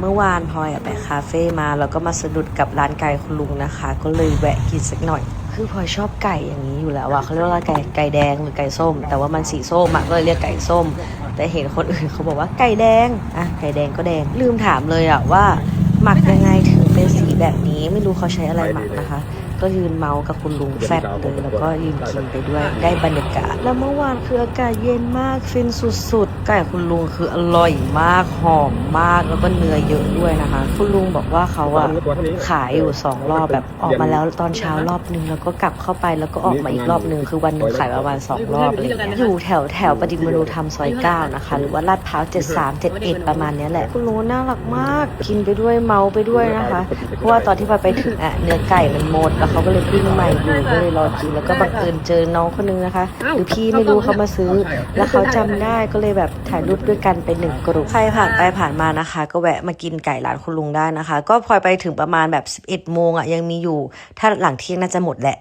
เมื่อวานพลอยอะไปคาเฟ่มาแล้วก็มาสะดุดกับร้านไก่คุณลุงนะคะ ก็เลยแวะกินสักหน่อย คือพลอยชอบไก่อย่างนี้อยู่แล้วอะเขาเรียกว่าไก่ไก่แดงหรือไก่ส้ม แต่ว่ามันสีส้มอะก็เลยเรียกไก่ส้ม แต่เห็นคนอื่นเขาบอกว่าไก่แดงอะไก่แดงก็แดง ลืมถามเลยอะว่า หมักยังไงถึงเป็นสีแบบนี้ไม่รู้เขาใช้อะไรหมักนะคะ ก็ยืนเมากับคุณลุงแฟดเลยแล้วก็ยืนกินไปด้วยได้บรรยากาศ แล้วเมื่อวานคืออากาศเย็นมากฟินสุดๆไก่คุณลุงคืออร่อยมากหอมมากแล้วก็เนื้อเยอะด้วยนะคะ คุณลุงบอกว่าเขาอะขายอยู่สองรอบแบบออกมาแล้วตอนเช้ารอบนึงแล้วก็กลับเข้าไปแล้วก็ออกมาอีกรอบนึงคือวันหนึงขายประมาณสองรอบอะไรอย่างเงี้ยอยู่แถวแถวประดิษฐ์มนูธรรมซอยเก้านะคะ หรือว่าลาดพร้าวเจ็ดสามเจ็ดเอ็ดประมาณเนี้ยแหละ คุณลุงน่ารักมากกินไปด้วยเมาไปด้วยนะคะ เพราะว่าตอนที่พอไปถึงอะเนื้อไก่มันหมดแล้วเขาก็เลยปิ้งใหม่อยู่ก็เลยรอกินแล้วก็บังเอิญเจอน้องคนนึงนะคะหรือพี่ไม่รู้เขามาซื้อ แล้วเขาจำได้ก็เลยแบบถ่ายรูปด้วยกันเป็นหนึ่งกลุ่มใครผ่านไปผ่านมานะคะ ก็แวะมากินไก่ร้านคุณลุงได้นะคะ ก็พลอยไปถึงประมาณแบบ 11โมงอะยังมีอยู่ ถ้าหลังเที่ยงน่าจะหมดแหละ